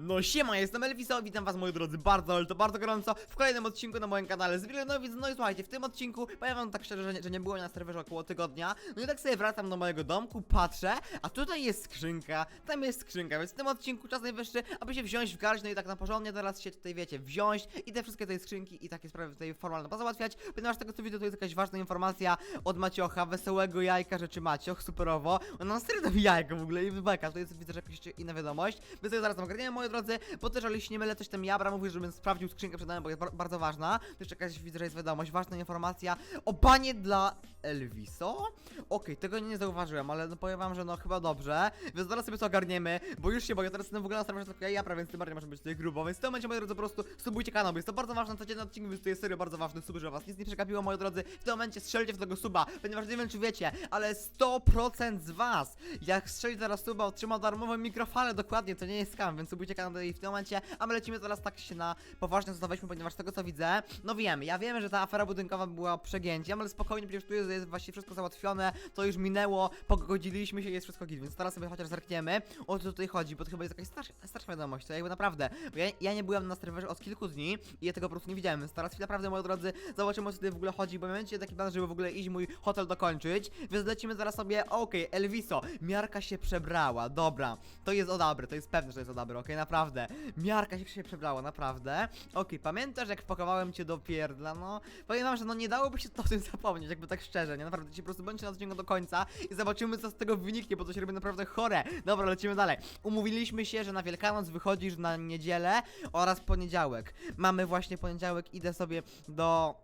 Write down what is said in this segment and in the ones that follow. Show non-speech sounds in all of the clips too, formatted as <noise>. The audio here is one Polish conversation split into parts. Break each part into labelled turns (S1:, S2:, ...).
S1: No siema, jestem Elviso, witam was moi drodzy bardzo, ale to bardzo gorąco w kolejnym odcinku na moim kanale z Wilanowic No i słuchajcie, w tym odcinku, powiem wam tak szczerze, że nie, że nie było mnie na serwerze około tygodnia No i tak sobie wracam do mojego domku, patrzę, a tutaj jest skrzynka, tam jest skrzynka Więc w tym odcinku czas najwyższy, aby się wziąć w garść No i tak na porządnie teraz się tutaj wiecie, wziąć i te wszystkie tej skrzynki i takie sprawy tutaj formalne pozałatwiać Ponieważ tego co widzę to jest jakaś ważna informacja od Maciocha, wesołego jajka rzeczy Macioch, superowo nam serio robi jajko w ogóle i wybeka, to jest widzę, że jakaś inna wiadomość Więc to zaraz ogarniemy drodzy, bo też ale jeśli nie mylę, coś tam Jabra mówi, żebym sprawdził skrzynkę przed nami, bo jest bar bardzo ważna. Jeszcze jakaś widzę, że jest wiadomość, ważna informacja o banie dla Elviso? Okej, tego nie zauważyłem, ale no powiem wam, że no chyba dobrze. Więc zaraz sobie to ogarniemy, bo już się boję, teraz w ogóle na serwerze tylko ja, Jabra, więc tym bardziej może być tutaj grubo. Więc w tym momencie, moi drodzy, po prostu subujcie kanał, jest to bardzo ważne, codzienny odcinek, więc to jest serio bardzo ważny sub, że was nic nie przekapiło, moi drodzy. W tym momencie strzelcie w tego suba, ponieważ nie wiem, czy wiecie, ale 100% z was, jak strzeli teraz suba, otrzyma darmową mikrofalę, dokładnie, to nie jest skam, więc subujcie kanał i w tym momencie, a my lecimy teraz tak się na poważnie zostawiliśmy, ponieważ z tego co widzę, no wiem, ja wiem, że ta afera budynkowa była przegięciem, ale spokojnie, przecież tu jest, jest właściwie wszystko załatwione, to już minęło, pogodziliśmy się, jest wszystko git, więc teraz sobie chociaż zerkniemy, o co tutaj chodzi, bo to chyba jest jakaś starsza, starsza wiadomość, to jakby naprawdę, bo ja, ja nie byłem na serwerze od kilku dni i ja tego po prostu nie widziałem, więc teraz naprawdę, moi drodzy, zobaczymy o co tutaj w ogóle chodzi, bo w momencie taki plan, żeby w ogóle iść mój hotel dokończyć, więc lecimy zaraz sobie, okej, Elviso, miarka się przebrała, dobra, to jest odabry, to jest pewne, że jest odabry, okej, naprawdę, miarka się przebrała, naprawdę, okej, pamiętasz jak wpakowałem cię do pierdla, no, powiem wam, że no nie dałoby się to o tym zapomnieć, jakby tak szczerze, nie, naprawdę, ci po prostu bądźcie na odcinku do końca i zobaczymy co z tego wyniknie, bo to się robi naprawdę chore, dobra, lecimy dalej, umówiliśmy się, że na Wielkanoc wychodzisz na niedzielę oraz poniedziałek, mamy właśnie poniedziałek, idę sobie do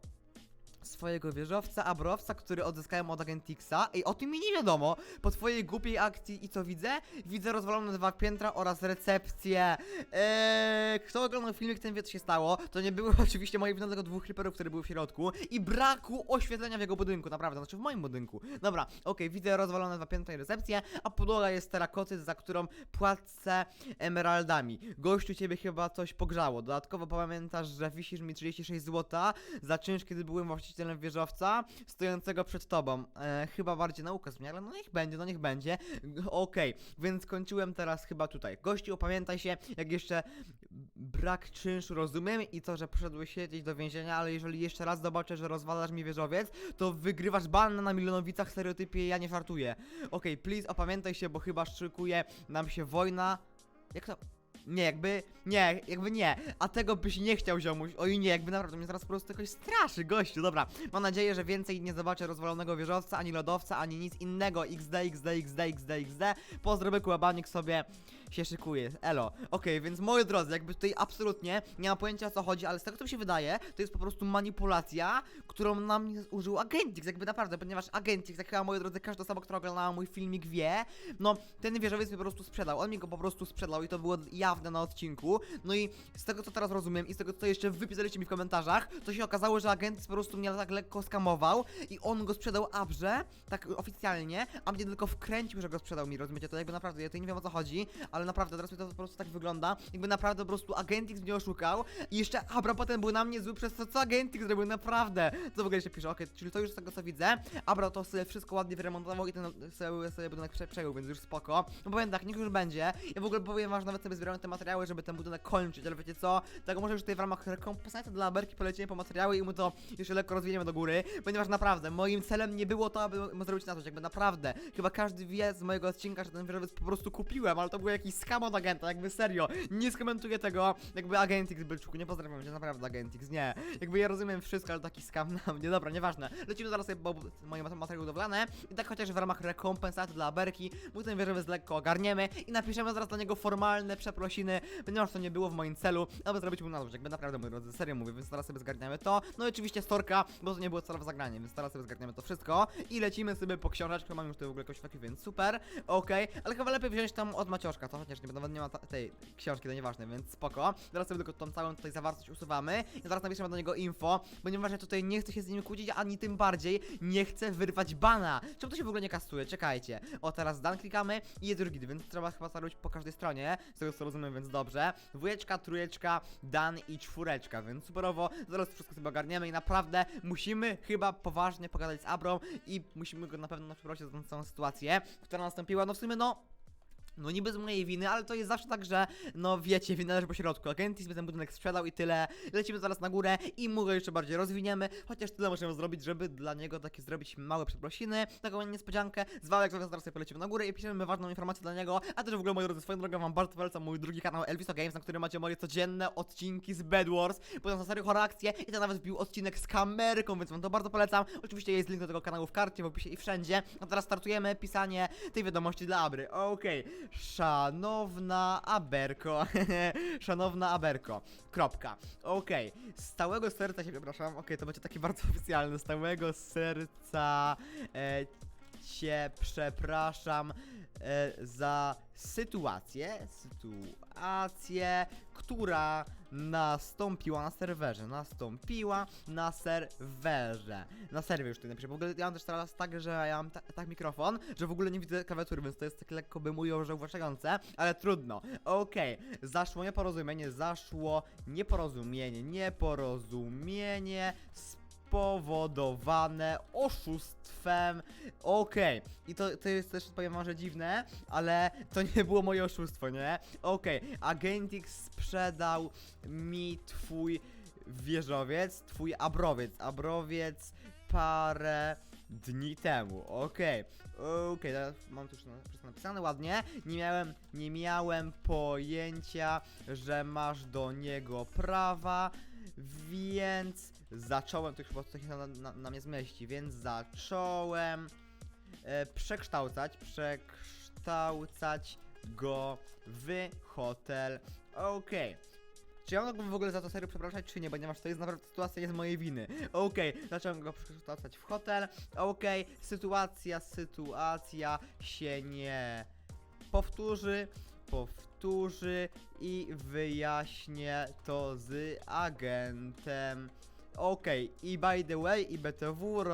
S1: swojego wieżowca, abrowca, który odzyskałem od Agentixa. Ej, o tym mi nie wiadomo. Po twojej głupiej akcji i co widzę? Widzę rozwalone dwa piętra oraz recepcję. Eee, kto oglądał filmik, ten wie co się stało. To nie były <laughs> oczywiście moje winy, tylko dwóch creeperów, które były w środku. I braku oświetlenia w jego budynku, naprawdę, znaczy w moim budynku. Dobra, okej, widzę rozwalone dwa piętra i recepcję, a podłoga jest terakoty, za którą płacę emeraldami. Gościu, ciebie chyba coś pogrzało. Dodatkowo pamiętasz, że wisisz mi 36 złota za czynsz, kiedy byłem właścicielem wieżowca stojącego przed tobą. E, chyba bardziej nauka mnie, ale no niech będzie, no niech będzie. Okej, więc kończyłem teraz chyba tutaj. Gościu, opamiętaj się, jak jeszcze brak czynszu rozumiem i to, że poszedłeś siedzieć do więzienia, ale jeżeli jeszcze raz zobaczę, że rozwalasz mi wieżowiec, to wygrywasz ban na milionowicach stereotypie ja nie żartuję. Okej, please opamiętaj się, bo chyba szykuje nam się wojna. Jak to? Nie, jakby, nie, jakby nie, a tego byś nie chciał ziomuś, oj nie, jakby naprawdę mnie zaraz po prostu jakoś straszy, gościu, dobra, mam nadzieję, że więcej nie zobaczę rozwalonego wieżowca, ani lodowca, ani nic innego, xd, xd, xd, xd, xd, pozdro byku, abanik sobie się szykuje, elo, okej, więc moi drodzy, jakby tutaj absolutnie nie mam pojęcia o co chodzi, ale z tego co mi się wydaje, to jest po prostu manipulacja, którą na mnie użył Agentix, jakby naprawdę, ponieważ Agentix, jak chyba moi drodzy, każda osoba, która oglądała mój filmik wie, no, ten wieżowiec mi po prostu sprzedał, on mi go po prostu sprzedał i to było jawne na odcinku, no i z tego co teraz rozumiem i z tego co jeszcze wypisaliście mi w komentarzach, to się okazało, że Agentix po prostu mnie tak lekko skamował i on go sprzedał Abrze, tak oficjalnie, a mnie tylko wkręcił, że go sprzedał mi, rozumiecie, to jakby naprawdę, ja tutaj nie wiem o co chodzi, ale naprawdę teraz mi to po prostu tak wygląda, jakby naprawdę po prostu Agentix mnie oszukał i jeszcze Abra potem był na mnie zły przez to, co Agentix zrobił, naprawdę, co w ogóle się pisze, okej, czyli to już z tego co widzę, Abra to sobie wszystko ładnie wyremontował i ten sobie, sobie budynek prze, przejął, więc już spoko, no powiem tak, niech już będzie, ja w ogóle powiem wam, że nawet sobie zbierałem te materiały, żeby ten budynek kończyć, ale wiecie co, tak może już tutaj w ramach rekompensaty dla Aberki polecimy po materiały i mu to jeszcze lekko rozwiniemy do góry, ponieważ naprawdę moim celem nie było to, aby zrobić na coś, jakby naprawdę, chyba każdy wie z mojego odcinka, że ten wieżowiec po prostu kupiłem, ale to był jakiś skam od agenta, jakby serio, nie skomentuję tego, jakby Agentix Bylczuku, nie pozdrawiam cię, naprawdę Agentix, nie, jakby ja rozumiem wszystko, ale taki skam na mnie, dobra, nieważne, lecimy zaraz sobie po moje mat- materiały budowlane. I tak chociaż w ramach rekompensaty dla Aberki, mu ten wieżowiec lekko ogarniemy i napiszemy zaraz dla niego formalne przeprosiny, ponieważ to nie było w moim celu, aby zrobić mu na złość, jakby naprawdę, moi drodzy, serio mówię, więc teraz sobie zgarniamy to, no i oczywiście storka, bo to nie było celowe zagranie, więc teraz sobie zgarniamy to wszystko. I lecimy sobie po książeczkę, mam już tutaj w ogóle kośweki, więc super, okej, ale chyba lepiej wziąć tam od Macioszka, to chociaż nie, nawet nie ma tej książki, to nieważne, więc spoko, teraz sobie tylko tą całą tutaj zawartość usuwamy. I zaraz napiszemy do niego info, ponieważ ja tutaj nie chcę się z nim kłócić, ani tym bardziej nie chcę wyrwać bana, czemu to się w ogóle nie kastuje, czekajcie, o teraz dan klikamy i jest git, więc trzeba chyba starować po każdej stronie, z tego co rozumiem, więc dobrze, dwójeczka, trójeczka, dan i czwóreczka, więc superowo, zaraz wszystko sobie ogarniemy i naprawdę musimy chyba poważnie pogadać z Abrą i musimy go na pewno przeprosić za tą całą sytuację, która nastąpiła, no w sumie no No niby z mojej winy, ale to jest zawsze tak, że no wiecie, wina leży po środku. Agentis by ten budynek sprzedał i tyle. Lecimy zaraz na górę i mu go jeszcze bardziej rozwiniemy. Chociaż tyle możemy zrobić, żeby dla niego takie zrobić małe przeprosiny, taką niespodziankę. Zwałek zaraz zaraz sobie polecimy na górę i piszemy ważną informację dla niego. A też w ogóle moi drodzy, swoją drogą wam bardzo polecam mój drugi kanał Elviso Games, na którym macie moje codzienne odcinki z Bed Wars. Potem na serio reakcje i to nawet wbił odcinek z kamerką, więc wam to bardzo polecam. Oczywiście jest link do tego kanału w karcie, w opisie i wszędzie. A teraz startujemy pisanie tej wiadomości dla Abry. Okej. Szanowna Aberko. <laughs> Szanowna Aberko. Kropka. Okej. Z całego serca się przepraszam. Okej, to będzie takie bardzo oficjalne. Z całego serca e, cię przepraszam e, za sytuację. Sytuację, która nastąpiła na serwerze. Nastąpiła na serwerze. Na serwie już tutaj napiszę. W ogóle ja mam też teraz tak, że ja mam ta, tak mikrofon, że w ogóle nie widzę klawiatury, więc to jest tak lekko bymują, że uwłaczające, ale trudno. Okej, zaszło nieporozumienie, zaszło nieporozumienie, nieporozumienie spowodowane oszustwem. Okej, i to, to jest też, powiem wam, że dziwne, ale to nie było moje oszustwo, nie? Okej, Agentix sprzedał mi twój wieżowiec, twój abrowiec, abrowiec parę dni temu, okej, okej, teraz mam tu już napisane ładnie, nie miałem, nie miałem pojęcia, że masz do niego prawa, więc zacząłem, to już chyba coś na, na, na mnie zmieści, więc zacząłem e, przekształcać, przekształcać go w hotel, okej. Czy ja mogę w ogóle za to serio przepraszać, czy nie? Ponieważ to jest naprawdę sytuacja nie z mojej winy. Okej, zacząłem go przekształcać w hotel. Okej, sytuacja, sytuacja się nie powtórzy. Powtórzy i wyjaśnię to z agentem. Okej, i by the way, i BTW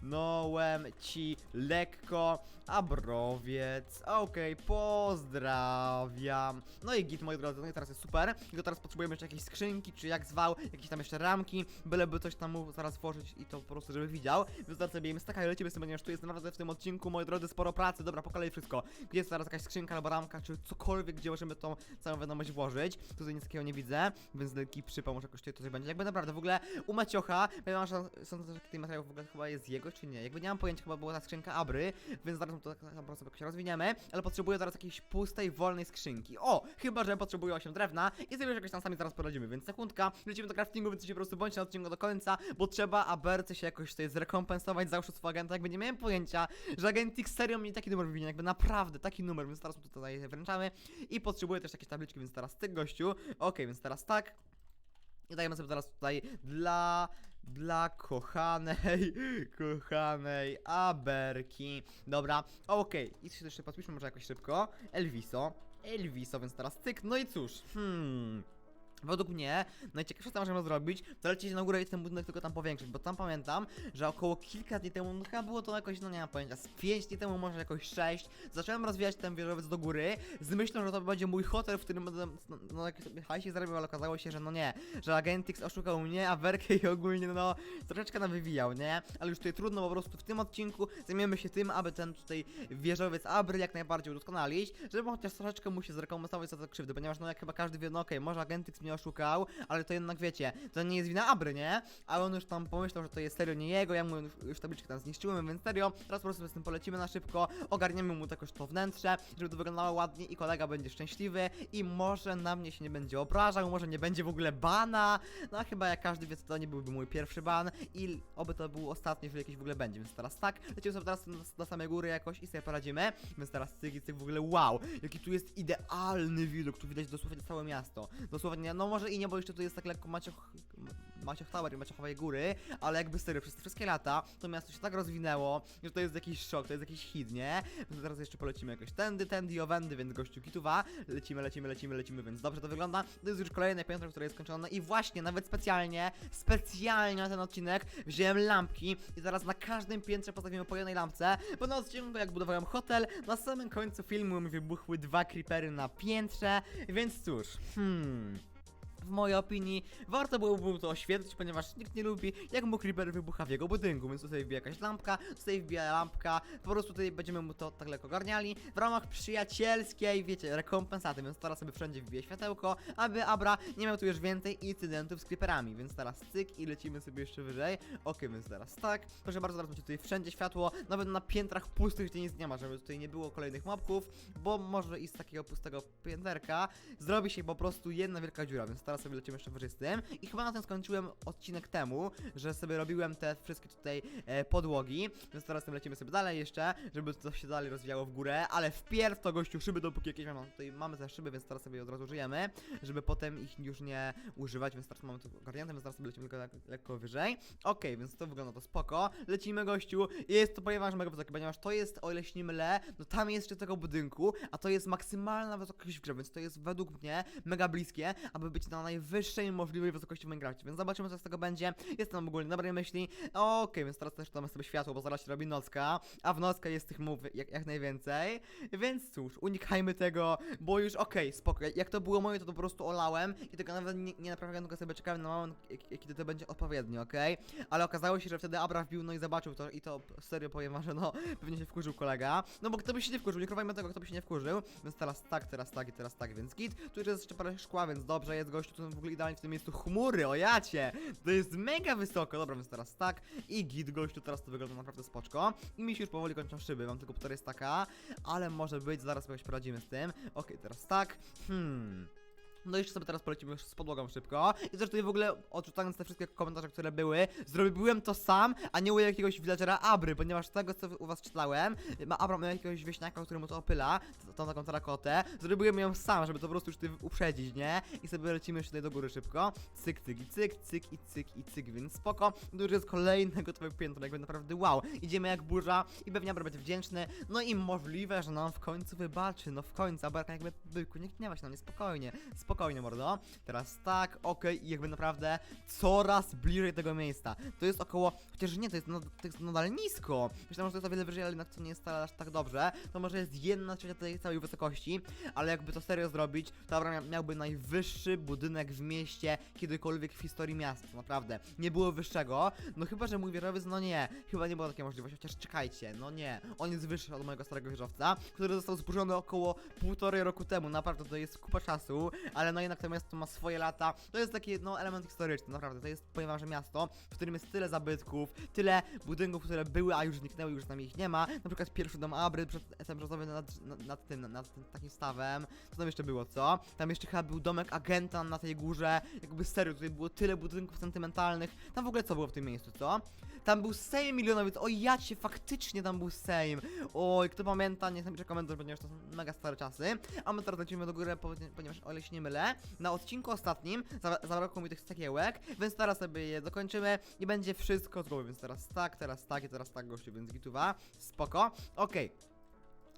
S1: rozwinąłem ci lekko abrowiec. Okej, pozdrawiam. No i git, moi drodzy, no i teraz jest super. Tylko teraz potrzebujemy jeszcze jakieś skrzynki, czy jak zwał, jakieś tam jeszcze ramki, byleby coś tam mu zaraz włożyć i to po prostu, żeby widział. Więc zaraz sobie im staka i lecimy tym, ponieważ tu jest naprawdę w tym odcinku, moi drodzy, sporo pracy. Dobra, po kolei wszystko. Jest teraz jakaś skrzynka albo ramka, czy cokolwiek, gdzie możemy tą całą wiadomość włożyć. Tutaj nic takiego nie widzę, więc lekki przypał, może jakoś tutaj coś będzie. Jakby naprawdę, w ogóle u Maciocha, że sądzę, że ten materiał w ogóle chyba jest jego, czy nie. Jakby nie mam pojęcia, chyba była ta skrzynka Abry, więc zaraz to tak naprawdę sobie jakoś rozwiniemy, ale potrzebuję teraz jakiejś pustej, wolnej skrzynki. O, chyba, że potrzebuję 8 drewna i sobie jakoś tam sami zaraz poradzimy, więc sekundka, lecimy do craftingu, więc się po prostu bądźcie na odcinku do końca, bo trzeba Aberce się jakoś tutaj zrekompensować za oszustwo agenta, jakby nie miałem pojęcia, że agent serio mi taki numer wywinie, jakby naprawdę taki numer, więc teraz mu tutaj wręczamy i potrzebuję też jakieś tabliczki, więc teraz ty gościu, okej, więc teraz tak, i dajemy sobie teraz tutaj dla. Dla kochanej, <laughs> kochanej Aberki. Dobra, okej. I się jeszcze podpiszmy może jakoś szybko. Elviso. Elviso, więc teraz tyk. No i cóż, hmm. Według mnie najciekawsze co możemy zrobić, to lecieć na górę i ten budynek tylko tam powiększyć, bo tam pamiętam, że około kilka dni temu, no chyba było to jakoś, no nie mam pojęcia, z 5 dni temu, może jakoś 6, zacząłem rozwijać ten wieżowiec do góry, z myślą, że to będzie mój hotel, w którym będę, no, no jak sobie hajsie ale okazało się, że no nie, że Agentix oszukał mnie, a Werkę i ogólnie, no, troszeczkę nawywijał, nie? Ale już tutaj trudno, po prostu w tym odcinku zajmiemy się tym, aby ten tutaj wieżowiec Abry jak najbardziej udoskonalić, żeby chociaż troszeczkę mu się zrekompensować za te krzywdy, ponieważ no jak chyba każdy wie, no okej, może Agentix mnie oszukał, ale to jednak wiecie, to nie jest wina Abry, nie? Ale on już tam pomyślał, że to jest serio nie jego, ja mu już, już tabliczkę tam zniszczyłem, więc serio, teraz po prostu z tym polecimy na szybko, ogarniemy mu jakoś to wnętrze, żeby to wyglądało ładnie i kolega będzie szczęśliwy. I może na mnie się nie będzie obrażał, może nie będzie w ogóle bana, no a chyba jak każdy wie, to nie byłby mój pierwszy ban. I oby to był ostatni, jeżeli jakiś w ogóle będzie, więc teraz tak, lecimy sobie teraz do, samej góry jakoś i sobie poradzimy, więc teraz cyk cyk w ogóle wow, jaki tu jest idealny widok, tu widać dosłownie całe miasto, dosłownie, no może i nie, bo jeszcze tu jest tak lekko Macioch, Macioch Tower i Maciochowej Góry, ale jakby serio, przez te wszystkie lata to miasto się tak rozwinęło, że to jest jakiś szok, to jest jakiś hit, nie? Więc teraz jeszcze polecimy jakoś tędy, tędy i owędy, więc gościu kituwa, lecimy, lecimy, lecimy, lecimy, więc dobrze to wygląda. To jest już kolejne piętro, które jest skończone i właśnie, nawet specjalnie, specjalnie na ten odcinek wziąłem lampki i zaraz na każdym piętrze postawimy po jednej lampce, bo na odcinku jak budowałem hotel, na samym końcu filmu mi wybuchły dwa creepery na piętrze, więc cóż, hmm... w mojej opinii. Warto byłoby to oświetlić, ponieważ nikt nie lubi, jak mu creeper wybucha w jego budynku, więc tutaj wbija jakaś lampka, tutaj wbija lampka, po prostu tutaj będziemy mu to tak lekko ogarniali, w ramach przyjacielskiej, wiecie, rekompensaty, więc teraz sobie wszędzie wbije światełko, aby Abra nie miał tu już więcej incydentów z creeperami, więc teraz cyk i lecimy sobie jeszcze wyżej, okej, więc teraz tak, proszę bardzo, teraz macie tutaj wszędzie światło, nawet na piętrach pustych, gdzie nic nie ma, żeby tutaj nie było kolejnych mobków, bo może i z takiego pustego pięterka zrobi się po prostu jedna wielka dziura, więc sobie lecimy jeszcze wyżej i chyba na tym skończyłem odcinek temu, że sobie robiłem te wszystkie tutaj e, podłogi, więc teraz tym lecimy sobie dalej jeszcze, żeby to się dalej rozwijało w górę, ale wpierw to gościu szyby, dopóki jakieś mam, tutaj mamy te szyby, więc teraz sobie od razu żeby potem ich już nie używać, więc teraz mamy to ogarnięte, więc teraz sobie lecimy lekko, lekko wyżej, okej, więc to wygląda to spoko, lecimy gościu, jest to że mega wysokie, ponieważ to jest, o ile się nie mylę, no tam jest jeszcze tego budynku, a to jest maksymalna wysokość w grze, więc to jest według mnie mega bliskie, aby być na najwyższej możliwej wysokości w Minecrafcie, więc zobaczymy co z tego będzie, jestem ogólnie dobrej myśli, okej, więc teraz też damy sobie światło, bo zaraz się robi nocka, a w nockę jest tych mów jak, jak najwięcej, więc cóż, unikajmy tego, bo już okej, spoko, jak to było moje, to, to po prostu olałem i tego nawet nie, nie naprawiałem, tylko sobie czekałem na moment, jak- jak- kiedy to będzie odpowiednio, okej, ale okazało się, że wtedy Abra wbił, no i zobaczył to i to serio powiem że no, pewnie się wkurzył kolega, no bo kto by się nie wkurzył, nie krywajmy tego, kto by się nie wkurzył, więc teraz tak, teraz tak i teraz tak, więc git, tu już jest jeszcze parę szkła, więc dobrze, jest gościu, tu w ogóle idealnie w tym miejscu chmury, o jacie, to jest mega wysoko, dobra, więc teraz tak. I git gościu, teraz to wygląda naprawdę spoczko. I mi się już powoli kończą szyby, mam tylko półtorej staka, ale może być, zaraz jakoś poradzimy z tym, okej, teraz tak, hmm... No i jeszcze sobie teraz polecimy z podłogą szybko. I tutaj w ogóle odrzucając te wszystkie komentarze, które były, zrobiłem to sam, a nie u jakiegoś villagera Abry, ponieważ tego co u was czytałem, ma Abra miał jakiegoś wieśniaka, który mu to opyla, tą taką terakotę, zrobiłem ją sam, żeby to po prostu już tutaj uprzedzić, nie? I sobie lecimy jeszcze tutaj do góry szybko. Cyk, cyk i cyk, cyk i cyk i cyk, więc spoko. To już jest kolejne gotowe piętro, jakby naprawdę wow. Idziemy jak burza i pewnie Abra będzie wdzięczny, no i możliwe, że nam w końcu wybaczy, no w końcu, Aberka jakby byku, nie gniewa się na mnie, spokojnie, spokojnie mordo. Teraz tak, okej, i jakby naprawdę coraz bliżej tego miejsca. To jest około, chociaż nie, to jest, nad, to jest nadal nisko. Myślałem, że to jest o wiele wyżej, ale jednak to nie jest aż tak dobrze. To może jest jedna trzecia tej całej wysokości, ale jakby to serio zrobić, to Abraham mia- miałby najwyższy budynek w mieście kiedykolwiek w historii miasta, naprawdę. Nie było wyższego, no chyba, że mój wieżowiec, no nie, chyba nie było takiej możliwości, chociaż czekajcie, no nie. On jest wyższy od mojego starego wieżowca, który został zburzony około półtorej roku temu, naprawdę to jest kupa czasu, ale no jednak to miasto ma swoje lata, to jest taki, no, element historyczny, naprawdę, to jest, że miasto, w którym jest tyle zabytków, tyle budynków, które były, a już zniknęły, już z nami ich nie ma, na przykład pierwszy dom Abry, ten brzozowy nad, nad, nad tym, nad tym takim stawem, co tam jeszcze było, co? Tam jeszcze chyba był domek agenta na tej górze, jakby serio, tutaj było tyle budynków sentymentalnych, tam w ogóle co było w tym miejscu, co? Tam był Sejm milionowiec, o jacie, faktycznie tam był Sejm. Oj, kto pamięta, niech napisze komentarz, ponieważ to są mega stare czasy. A my teraz lecimy do góry, ponie- ponieważ o ile się nie mylę, na odcinku ostatnim za- zabrakło mi tych cegiełek, więc teraz sobie je dokończymy i będzie wszystko z głowy, więc teraz tak, teraz tak i teraz tak, gościu, więc gituwa, spoko. Okej.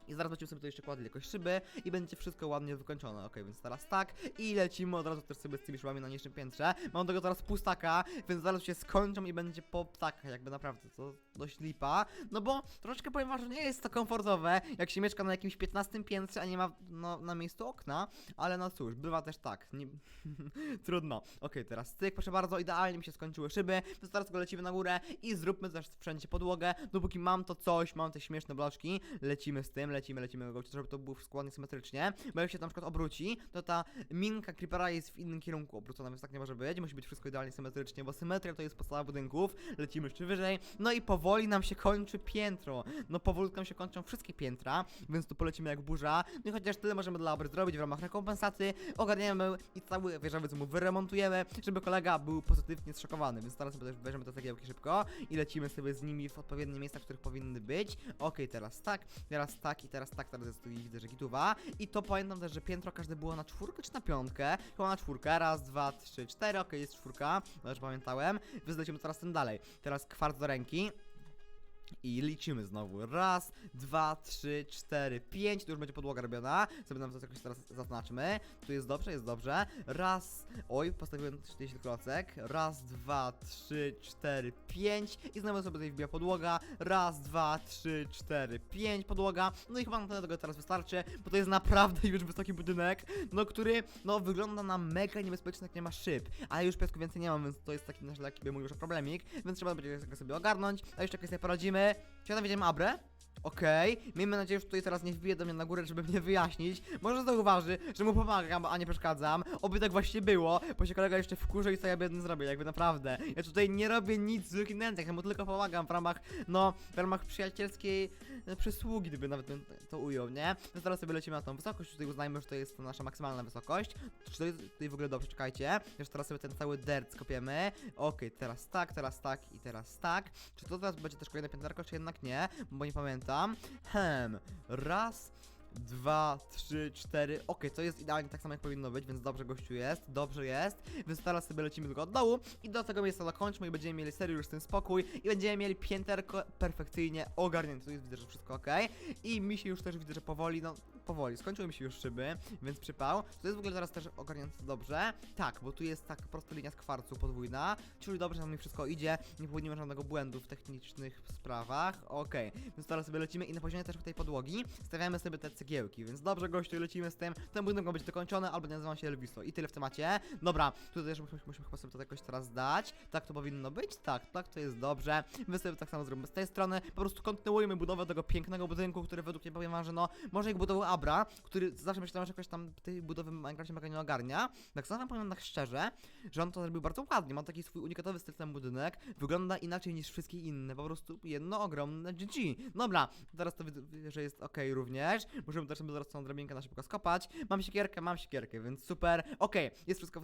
S1: I zaraz będziemy sobie tu jeszcze kładli jakoś szyby i będzie wszystko ładnie wykończone. Ok, więc teraz tak. I lecimy od razu też sobie z tymi szybami na niższym piętrze. Mam tego teraz pustaka, więc zaraz się skończą i będzie po ptakach, jakby naprawdę to dość lipa. No bo troszeczkę powiem wam, że nie jest to komfortowe, jak się mieszka na jakimś 15 piętrze, a nie ma no, na miejscu okna. Ale no cóż, bywa też tak. Nie... <laughs> Trudno. Ok, teraz cyk, proszę bardzo, idealnie mi się skończyły szyby, więc teraz go lecimy na górę i zróbmy też wszędzie podłogę. Dopóki mam to coś, mam te śmieszne bloczki, lecimy z tym, lecimy, lecimy go, żeby to było wszystko ładnie symetrycznie, bo jak się na przykład obróci, to ta minka creepera jest w innym kierunku obrócona, więc tak nie może być, musi być wszystko idealnie symetrycznie, bo symetria to jest podstawa budynków, lecimy jeszcze wyżej, no i powoli nam się kończy piętro, no powolutku nam się kończą wszystkie piętra, więc tu polecimy jak burza, no i chociaż tyle możemy dla Abry zrobić w ramach rekompensaty, ogarniemy i cały wieżowiec mu wyremontujemy, żeby kolega był pozytywnie zszokowany, więc teraz też weźmiemy te cegiełki szybko i lecimy sobie z nimi w odpowiednie miejsca, w których powinny być, okej, teraz tak, teraz tak i teraz tak, teraz jest tu i widzę, że. I to pamiętam też, że piętro każde było na czwórkę czy na piątkę? Chyba na czwórkę, raz, dwa, trzy, cztery, okej, jest czwórka, to już pamiętałem. Więc lecimy teraz tym dalej. Teraz kwarc do ręki. I liczymy znowu. Raz, dwa, trzy, cztery, pięć. Tu już będzie podłoga robiona. Sobie nam to jakoś teraz zaznaczmy. Tu jest dobrze, jest dobrze. Raz. Oj, postawiłem 40 klocek. Raz, dwa, trzy, cztery, pięć. I znowu sobie tutaj wbija podłoga. Raz, dwa, trzy, cztery, pięć. Podłoga. No i chyba na tego teraz wystarczy, bo to jest naprawdę już wysoki budynek, no który, no wygląda na mega niebezpieczny, jak nie ma szyb. Ale już piasku więcej nie mam, więc to jest taki nasz lekki, by mój już problemik. Więc trzeba będzie sobie ogarnąć. A jeszcze jak sobie poradzimy. Czy ja widzimy Abrę? Okej, miejmy nadzieję, że tutaj teraz nie wbije do mnie na górę, żeby mnie wyjaśnić. Może zauważy, że mu pomagam, a nie przeszkadzam. Oby tak właśnie było, bo się kolega jeszcze wkurzy i co ja biedny zrobię, jakby naprawdę. Ja tutaj nie robię nic złych intencji, ja mu tylko pomagam w ramach, no, w ramach przyjacielskiej e, przysługi, gdyby nawet bym to ujął, nie? Więc teraz sobie lecimy na tą wysokość, tutaj uznajmy, że to jest nasza maksymalna wysokość. Czy to jest tutaj w ogóle dobrze, czekajcie. Jeszcze teraz sobie ten cały dirt skopiemy. Okej, teraz tak, teraz tak i teraz tak. Czy to teraz będzie też kolejne pięterko, czy jednak nie? Bo nie pamiętam. Hem, raz, dwa, trzy, cztery. Okej, to jest idealnie tak samo jak powinno być, więc dobrze gościu jest, dobrze jest. Więc teraz sobie lecimy tylko od dołu i do tego miejsca dokończmy i będziemy mieli serio już tym spokój i będziemy mieli pięterko perfekcyjnie ogarnięte. Tu jest widzę, że wszystko ok. I mi się już też widzę, że powoli, no powoli, skończyły mi się już szyby, więc przypał. To jest w ogóle teraz też ogarnięte dobrze. Tak, bo tu jest tak prosta linia z kwarcu podwójna, czyli dobrze nam mi wszystko idzie, nie popełnimy żadnego błędu w technicznych sprawach. Okej, więc teraz sobie lecimy i na poziomie też tej podłogi stawiamy sobie te cegiełki, więc dobrze gościu, lecimy z tym. Ten budynek ma być dokończony, albo nie nazywam się Elviso. I tyle w temacie. Dobra, tutaj też musimy, musimy chyba sobie to jakoś teraz dać. Tak to powinno być? Tak, tak to jest dobrze. Wy sobie tak samo zrobimy z tej strony. Po prostu kontynuujemy budowę tego pięknego budynku, który według mnie powiem że no, może jak budował Abra, który zawsze myślałem, że jakoś tam tej budowy w Minecrafcie mega nie ogarnia. Tak samo powiem tak szczerze, że on to zrobił bardzo ładnie. Ma taki swój unikatowy styl ten budynek. Wygląda inaczej niż wszystkie inne. Po prostu jedno ogromne GG. Dobra, teraz to widzę, że jest ok również. Możemy też sobie zaraz tą drabinkę na szybko skopać. Mam siekierkę, mam siekierkę, więc super. Okej, jest wszystko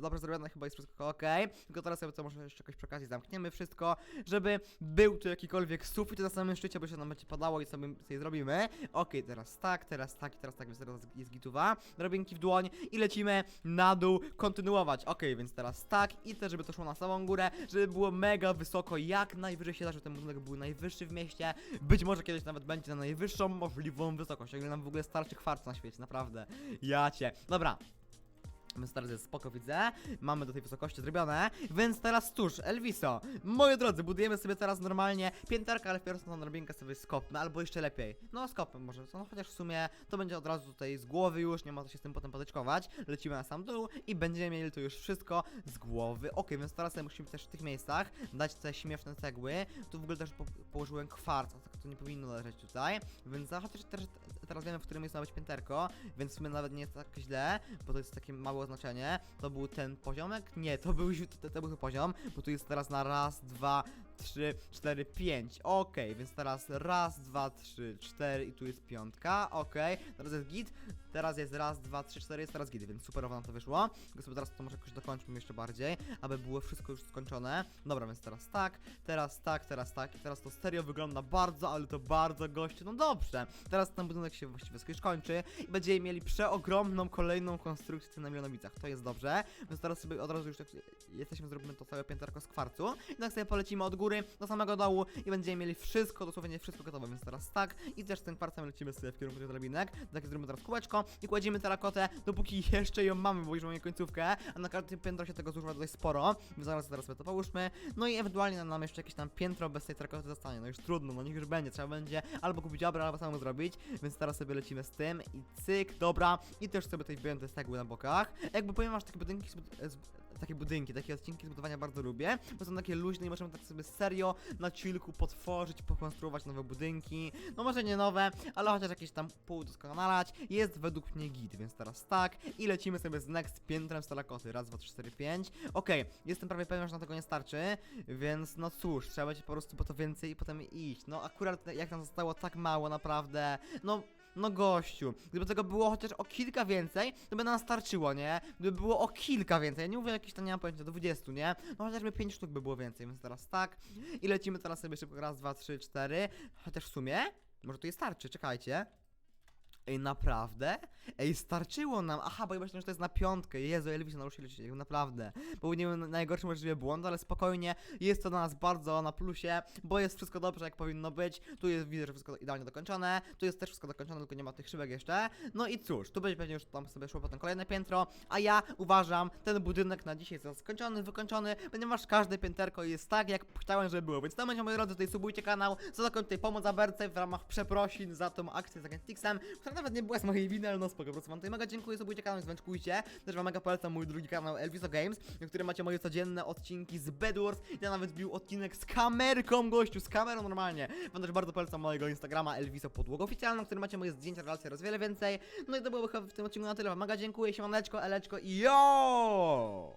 S1: dobrze zrobione, chyba jest wszystko ok. Tylko teraz sobie to może jeszcze jakoś przy okazji zamkniemy wszystko, żeby był tu jakikolwiek sufit na samym szczycie, bo się nam będzie padało i sobie, sobie zrobimy. Okej, teraz tak, teraz tak i teraz tak, więc teraz jest gituwa. Drabinki w dłoń i lecimy na dół kontynuować. Okej, więc teraz tak i też, żeby to szło na samą górę, żeby było mega wysoko, jak najwyżej się da, żeby ten budynek był najwyższy w mieście. Być może kiedyś nawet będzie na najwyższą możliwą wysokość, nam w ogóle starczy kwarc na świecie, naprawdę. Jacie. Dobra, Więc teraz jest spoko, widzę. Mamy do tej wysokości zrobione. Więc teraz cóż, Elviso. Moi drodzy, budujemy sobie teraz normalnie pięterkę, ale wpierw tą drabinkę sobie skopmy, albo jeszcze lepiej. No skopmy może, no chociaż w sumie to będzie od razu tutaj z głowy już, nie ma co się z tym potem potyczkować. Lecimy na sam dół i będziemy mieli tu już wszystko z głowy. Okej, więc teraz sobie musimy też w tych miejscach dać te śmieszne cegły. Tu w ogóle też po położyłem kwarc, a tak to nie powinno leżeć tutaj. Więc chociaż też teraz wiemy, w którym miejscu ma być pięterko, więc w sumie nawet nie jest tak źle, bo to jest takie małe oznaczenie. To był ten poziomek? Nie, to był, to, to był poziom, bo tu jest teraz na raz, dwa, trzy, cztery, pięć. Okej, więc teraz raz, dwa, trzy, cztery i tu jest piątka. Okej, teraz jest git. Teraz jest raz, dwa, trzy, cztery, jest teraz git, więc superowo nam to wyszło. Tylko sobie teraz to może jakoś dokończmy jeszcze bardziej, aby było wszystko już skończone. Dobra, więc teraz tak, teraz tak, teraz tak i teraz to serio wygląda bardzo, ale to bardzo goście. No dobrze, teraz ten budynek się właściwie już kończy i będziemy mieli przeogromną kolejną konstrukcję na Milionowicach. To jest dobrze, więc teraz sobie od razu już tak jesteśmy, zrobimy to całe pięterko z kwarcu i tak sobie polecimy od góry do samego dołu i będziemy mieli wszystko, dosłownie wszystko gotowe, więc teraz tak i też tym kwarcem lecimy sobie w kierunku tych drabinek, tak zrobimy teraz kółeczko i kładziemy terakotę, dopóki jeszcze ją mamy, bo już mamy końcówkę, a na każdym piętro się tego zużywa dość sporo, więc zaraz, zaraz sobie to połóżmy, no i ewentualnie nam jeszcze jakieś tam piętro bez tej terakoty zostanie, no już trudno, no niech już będzie, trzeba będzie albo kupić abra, albo samemu zrobić, więc teraz sobie lecimy z tym i cyk, dobra, i też sobie tutaj wbiłem te stegły na bokach, jakby powiem że takie budynki, takie budynki, takie odcinki zbudowania bardzo lubię, bo są takie luźne i możemy tak sobie serio na chillku potworzyć, pokonstruować nowe budynki, no może nie nowe, ale chociaż jakieś tam półdoskonalać, jest według mnie git, więc teraz tak. I lecimy sobie z next piętrem stalakoty, raz, dwa, trzy, cztery, pięć, okej, jestem prawie pewien, że na tego nie starczy, więc no cóż, trzeba będzie po prostu po to więcej i potem iść, no akurat jak nam zostało tak mało naprawdę, no no gościu, gdyby tego było chociaż o kilka więcej, to by nam starczyło, nie? Gdyby było o kilka więcej, ja nie mówię jakieś tam, nie mam pojęcia, do 20, nie? No chociażby 5 sztuk by było więcej, więc teraz tak. I lecimy teraz sobie szybko, raz, dwa, trzy, cztery, chociaż w sumie, może tu jest starczy, czekajcie. Ej, naprawdę? Ej, starczyło nam. Aha, bo ja myślałem, że to jest na piątkę. Jezu, Elviso naruszyli się, naprawdę. Popełniłem najgorszy możliwy błąd, ale spokojnie. Jest to dla nas bardzo na plusie, bo jest wszystko dobrze, jak powinno być. Tu jest, widzę, że wszystko idealnie dokończone. Tu jest też wszystko dokończone, tylko nie ma tych szybek jeszcze. No i cóż, tu będzie pewnie już tam sobie szło potem kolejne piętro, a ja uważam ten budynek na dzisiaj za skończony, wykończony, ponieważ każde pięterko jest tak, jak chciałem, żeby było. Więc to będzie, moi drodzy, tutaj subujcie kanał, za taką tutaj pomoc Aberce w ramach przeprosin za tą akcję z Agentixem, która nawet nie była z mojej winy, ale no spoko, po prostu wam tutaj mega dziękuję, subujcie kanał, zwęczkujcie. Też wam mega polecam mój drugi kanał Elviso Games, w którym macie moje codzienne odcinki z Bed Wars. Ja nawet bił odcinek z kamerką, gościu, z kamerą normalnie. Wam też bardzo polecam mojego Instagrama Elviso Podłoga Oficjalną, w którym macie moje zdjęcia, relacje oraz wiele więcej. No i to byłoby chyba w tym odcinku na tyle. Wam mega dziękuję, siemaneczko, eleczko i yo!